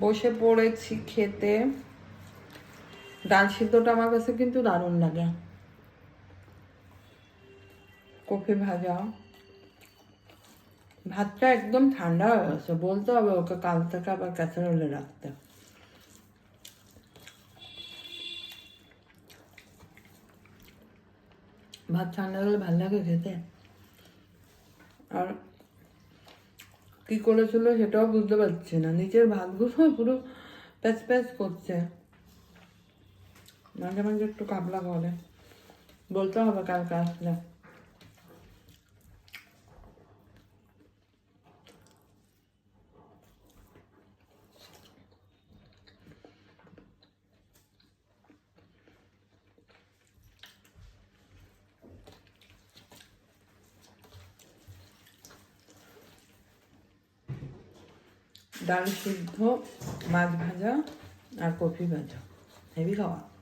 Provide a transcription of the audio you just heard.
বসে পড়েছি খেতে। ডাল সিদ্ধটা আমার কাছে কিন্তু দারুণ লাগে। কফি ভাজা। ভাতটা একদম ঠান্ডা হয়ে গেছে, বলতে হবে ওকে কাল থেকে আবার ক্যাসারোলে রাখতে। ভাত ঠান্ডা হলে ভালো লাগে খেতে। আর কি করেছিল সেটাও বুঝতে পারছে না। নিচের ভাতগুলো পুরো প্যাচ প্যাচ করছে। মাঝে মাঝে একটু কাবলা করে। বলতে হবে কালকে আসলে। ডাল সিদ্ধ মাছ ভাজা আর কফি ভাজা। হেভি খাওয়া।